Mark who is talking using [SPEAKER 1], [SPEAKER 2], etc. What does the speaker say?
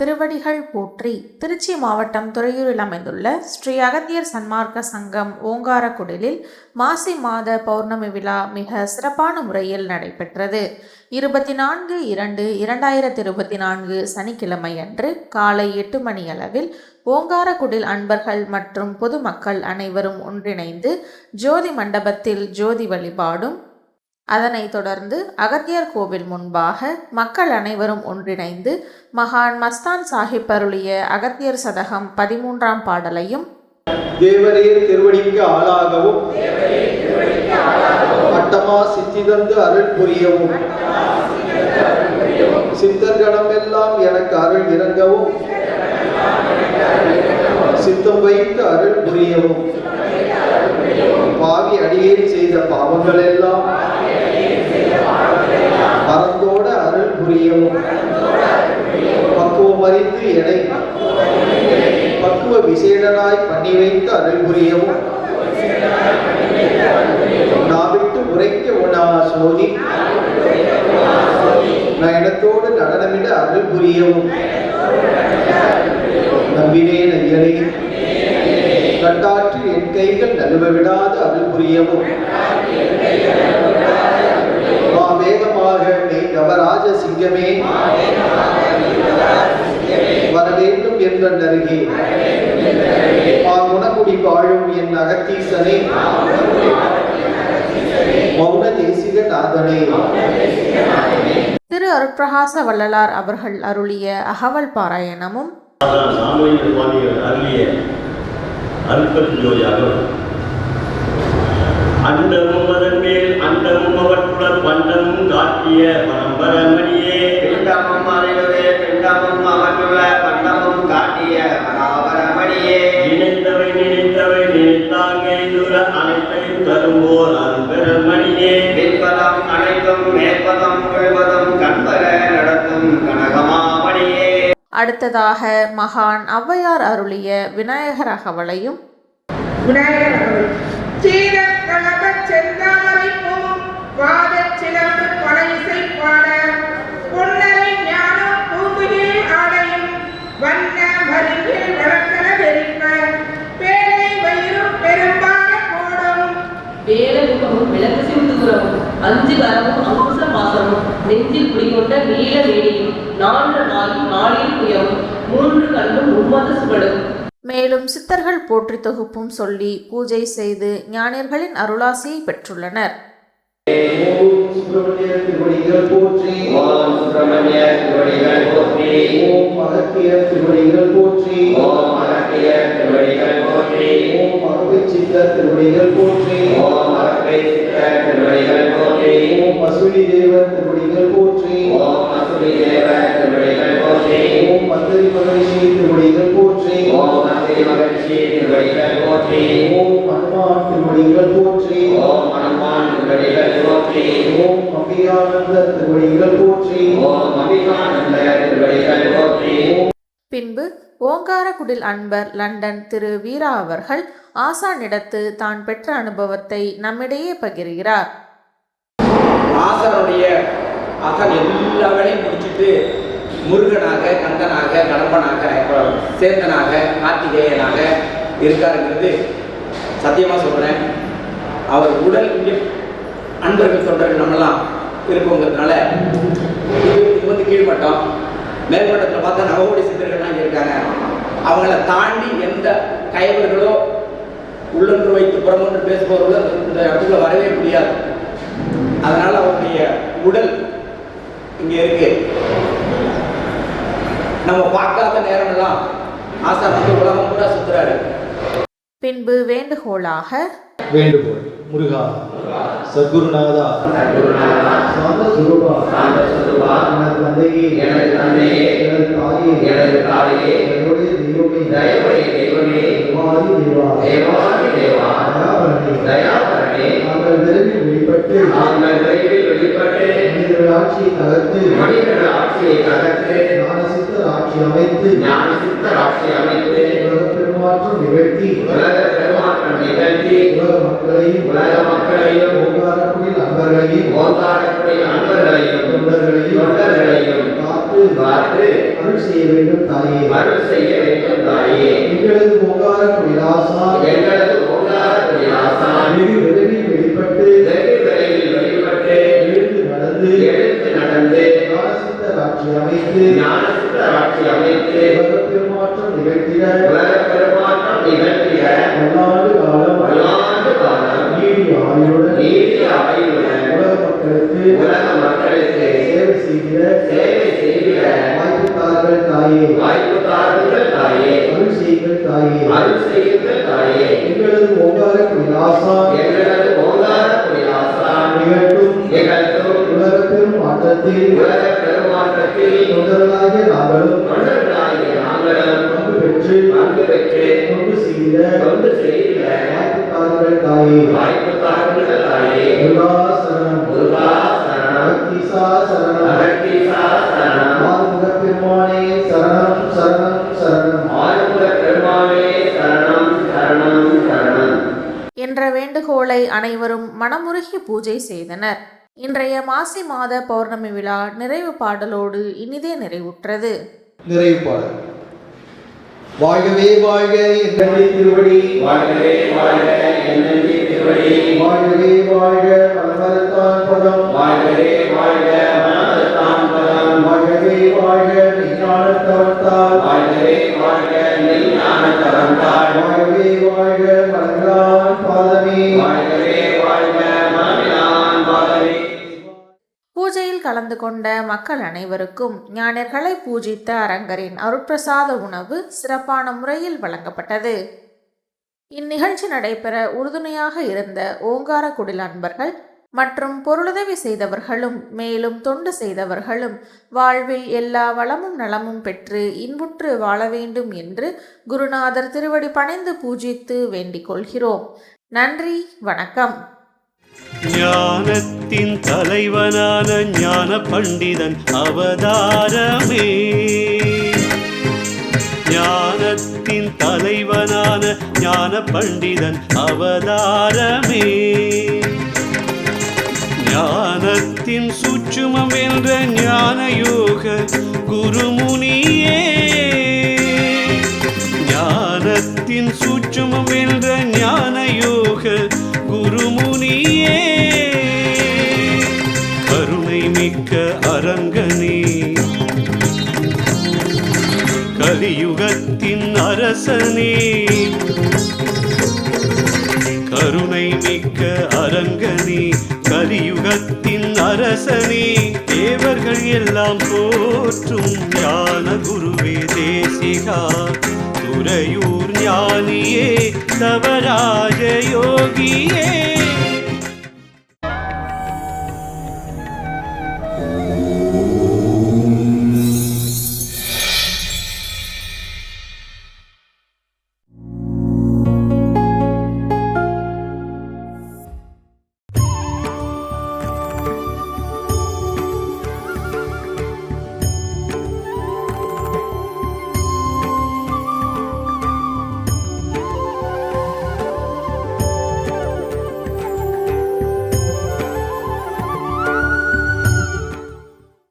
[SPEAKER 1] திருவடிகள் போற்றி திருச்சி மாவட்டம் துறையூரில் அமைந்துள்ள ஸ்ரீ அகத்தியர் சன்மார்க்க சங்கம் ஓங்காரக்குடலில் மாசி மாத பௌர்ணமி விழா மிக சிறப்பான முறையில் நடைபெற்றது. இருபத்தி நான்கு இரண்டு இரண்டாயிரத்தி இருபத்தி நான்கு சனிக்கிழமை அன்று காலை எட்டு மணி அளவில் ஓங்காரக்குடில் அன்பர்கள் மற்றும் பொதுமக்கள் அனைவரும் ஒன்றிணைந்து ஜோதி மண்டபத்தில் ஜோதி வழிபாடும் அதனைத் தொடர்ந்து அகத்தியர் கோவில் முன்பாக மக்கள் அனைவரும் ஒன்றிணைந்து மகான் மஸ்தான் சாஹிப் அருளிய அகத்தியர் சதகம் பதிமூன்றாம் பாடலையும்
[SPEAKER 2] தேவரீர் திருவடிக்கு ஆளாகவும் அட்டமா சித்தி தந்து அருள் புரியவும் சித்தர்கணம் எல்லாம் எனக்கு அருள் இறங்கவும் சித்தம் வைத்து அருள் புரியவும். பாவி அடியே செய்த பாவங்கள் எல்லாம் பிரியம் புரியவும் எடை. பக்குவ விசேடனாய் பண்ணி வைத்து அருள் புரியவும். நாவிட்டு உரைக்க உணா சோதி நயனத்தோடு நடனமிட அருள் புரியவும். நம்பினேன் ஐயனே கட்டாற்றில் என் கைகள் நழுவ விடாது அருள் புரியவும். நவராஜ சிங்கமே. வர வேண்டும் என்ற நருகே மா குணகுடி வாழும் என் அகத்தீசனே. மௌன தேசிக நாதனே.
[SPEAKER 1] திரு அருட்பிரகாச வள்ளலார் அவர்கள் அருளிய அகவல் பாராயணமும்
[SPEAKER 3] அருளிய அல்பத் ஜோதியாகும் அண்டமும் அதன் மேல் அவற்றுடன் பண்டமும் காட்டிய பரம்பரமணியே
[SPEAKER 4] பிண்டமும் அறிவுவே பிண்டமும் அவற்றுள்ள பண்டமும் காட்டிய பராபரமணியே
[SPEAKER 3] நினைத்தவை நினைத்தவை நினைத்தாங்கே துர அனைத்தையும் தரும்போல் அன்பெருமணியே
[SPEAKER 4] பின்பதம் அனைத்தும் மேற்பதம் முழுவதும் கண்பர நடத்தும் கனகமாமணியே
[SPEAKER 1] அடுத்ததாக மகான் ஔவையார் அருளிய விநாயகர் அகவலையும்.
[SPEAKER 5] விநாயகர் சீரக்கலபச்
[SPEAKER 1] மேலும் சித்தர்கள் போற்றி தொகுப்பும் சொல்லி பூஜை செய்து ஞானியர்களின் அருளாசியை பெற்றுள்ளனர்.
[SPEAKER 2] திருவடிகள் போற்றி.
[SPEAKER 4] திருவடிகள் போற்றி.
[SPEAKER 2] ஓம் போற்றி.
[SPEAKER 4] போற்றி.
[SPEAKER 2] போற்றி.
[SPEAKER 4] போற்றி.
[SPEAKER 2] மந்திரி போற்றி.
[SPEAKER 4] ஓம்
[SPEAKER 2] அம்பிகானந்த போற்றி.
[SPEAKER 1] பின்பு ஓங்காரக்குடில் அன்பர் லண்டன் திரு வீரா அவர்கள் ஆசானிடத்து தான் பெற்ற அனுபவத்தை நம்மிடையே பகிர்கிறார்.
[SPEAKER 6] ஆசனுடைய அகல் எல்லா வேலையும் முடிச்சுட்டு முருகனாக கந்தனாக கடம்பனாக சேந்தனாக கார்த்திகேயனாக இருக்காருங்கிறது சத்தியமாக சொல்கிறேன் அவர் உடல் அன்பர்கள் தொண்டர்கள் நம்மலாம் இருக்கோங்கிறதுனால இது வந்து கீழ்மட்டம் மேல்மட்டத்தில் பார்த்தா நவகோடி சித்தர்கள்லாம் இங்கே இருக்காங்க. அவங்கள தாண்டி எந்த கைவர்களோ உள்ளொன்று வைத்து புறமொன்று பேசுபவர்களோ இந்த- இடத்துல வரவே முடியாது. அதனால் அவருடைய உடல் இங்கே இருக்குது நம்ம பார்க்காத நேரமெல்லாம் ஆசா வந்து உலகம் கூட சுத்துறாரு.
[SPEAKER 1] பின்பு வேண்டுகோளாக
[SPEAKER 2] வேண்டுகோள். முருகா. சத்குருநாதா. சாந்த சுரூபா. எனது தந்தையே.
[SPEAKER 4] எனது தந்தையே,
[SPEAKER 2] எனது தாயே
[SPEAKER 4] எனது தாயே,
[SPEAKER 2] தெய்வமே
[SPEAKER 4] தயவுடைய தெய்வமே,
[SPEAKER 2] தேவாதி தேவா
[SPEAKER 4] தேவாதி தேவா,
[SPEAKER 2] தயாபரணே
[SPEAKER 4] தயாபரணே,
[SPEAKER 2] நாங்கள் விரைவில் வெளிப்பட்டு
[SPEAKER 4] நாங்கள் விரைவில் வெளிப்பட்டு
[SPEAKER 2] மனிதர்கள் ஆட்சியை தகர்த்து
[SPEAKER 4] மனிதர்கள் ஆட்சியை தகர்த்து
[SPEAKER 2] ஞான சித்தர் ஆட்சி அமைத்து
[SPEAKER 4] ஞான சித்தர் ஆட்சி அமைத்து
[SPEAKER 2] உலகப் பெருமாற்றம் நிகழ்த்தி
[SPEAKER 4] உலக பெருமாற்றம் நிகழ்த்தி
[SPEAKER 2] உலக மக்களையும்
[SPEAKER 4] உலக மக்களையும்
[SPEAKER 2] ஓங்காரக்குடில் அன்பர்களையும்
[SPEAKER 4] ஓங்காரக்குடி அன்பர்களையும்
[SPEAKER 2] தொண்டர்களையும்
[SPEAKER 4] தொண்டர்களையும்
[SPEAKER 2] காத்து
[SPEAKER 4] காத்து
[SPEAKER 2] அருள் செய்ய வேண்டும் தாயே.
[SPEAKER 4] அருள் செய்ய வேண்டும் தாயே.
[SPEAKER 2] எங்களது ஓங்காரக்குடில் ஆசா
[SPEAKER 4] எங்களது ஓங்காரக்குடி ஆசான்
[SPEAKER 2] வெகு விரைவில் வெளிப்பட்டு
[SPEAKER 4] வெகு விரைவில் வெளிப்பட்டு
[SPEAKER 2] எழுந்து நடந்து
[SPEAKER 4] எடுத்து நடந்து
[SPEAKER 2] ஞானசித்த ஆட்சி அமைத்து
[SPEAKER 4] ஞான சித்தராட்சி அமைத்து
[SPEAKER 2] உலக பெருமாற்றம் நிகழ்த்திட
[SPEAKER 4] உலக பெருமாற்றம் நிகழ்த்திய
[SPEAKER 2] பல்லாண்டு காலம்
[SPEAKER 4] பல்லாண்டு காலம்
[SPEAKER 2] நீடி ஆயுளுடன்
[SPEAKER 4] நீடிய ஆயுளுடன்
[SPEAKER 2] உலக மக்களுக்கு
[SPEAKER 4] உலக மக்களுக்கு
[SPEAKER 2] சேவை செய்கிற
[SPEAKER 4] சேவை
[SPEAKER 2] வாய்ப்புத்தார்கள் தாயே.
[SPEAKER 4] வாய்ப்பு தாருங்கள் தாயே.
[SPEAKER 2] அருள் செய்யுங்கள் தாயே.
[SPEAKER 4] அருள் செய்யுங்கள் தாயே.
[SPEAKER 2] எங்களது ஓங்காரக்குடில் ஆசா
[SPEAKER 4] எங்களது ஓங்காரக்குடி ஆசான்.
[SPEAKER 2] நிகழ்த்தும்
[SPEAKER 4] நிகழ்த்தும்.
[SPEAKER 2] உலக பெருமாற்றத்தில்
[SPEAKER 4] உலக பெருமாற்றத்தில்
[SPEAKER 2] தொண்டர்களாகிய நாங்களும்
[SPEAKER 4] தொண்டர்களாகிய நாங்களும்
[SPEAKER 2] பங்கு பெற்று
[SPEAKER 4] பங்கு பெற்று
[SPEAKER 2] தொண்டு செய்கிற
[SPEAKER 4] தொண்டு செய்கிற
[SPEAKER 2] வாய்ப்புத்தார்கள் தாயே.
[SPEAKER 4] வாய்ப்பு தாருங்கள் தாயே
[SPEAKER 2] முருகா
[SPEAKER 1] அனைவரும் மனமுருகி பூஜை செய்தனர். இன்றைய மாசி மாத பௌர்ணமி விழா நிறைவு பாடலோடு இனிதே நிறைவுற்றது.
[SPEAKER 2] நிறைவு பாடல். வாழ்கவே வாழ்க எங்களை திருவடி.
[SPEAKER 4] வாழ்கவே வாழ்க என்னென்றி திருவடி.
[SPEAKER 2] வாழ்கவே வாழ்க பலவரத்தான் பதம்
[SPEAKER 4] வாழ்கவே வாழ்க
[SPEAKER 1] கொண்ட மக்கள் அனைவருக்கும் ஞானியர்களை பூஜித்த அரங்கரின் அருட்பிரசாத உணவு சிறப்பான முறையில் வழங்கப்பட்டது. இந்நிகழ்ச்சி நடைபெற உறுதுணையாக இருந்த ஓங்கார குடில் அன்பர்கள் மற்றும் பொருளுதவி செய்தவர்களும் மேலும் தொண்டு செய்தவர்களும் வாழ்வில் எல்லா வளமும் நலமும் பெற்று இன்புற்று வாழ வேண்டும் என்று குருநாதர் திருவடி பணிந்து பூஜித்து வேண்டிக் கொள்கிறோம். நன்றி வணக்கம்.
[SPEAKER 7] ஞானத்தின் தலைவனான ஞான பண்டிதன் அவதாரமே. ஞானத்தின் தலைவனான ஞான பண்டிதன் அவதாரமே. ஞானத்தின் சுற்றுமம் என்ற ஞானயோக குருமுனியே. ஞானத்தின் சூட்சுமம் என்ற ஞான யோக குருமுனியே. கருணை மிக்க அரங்கனே. கலியுகத்தின் அரசனே. கருணை மிக்க அரங்கனே. கலியுகத்தின் அரசனே. தேவர்கள் எல்லாம் போற்றும் ஞான குருவே தேசிகா துறையூர் ध्यानिये तव राजयोगिये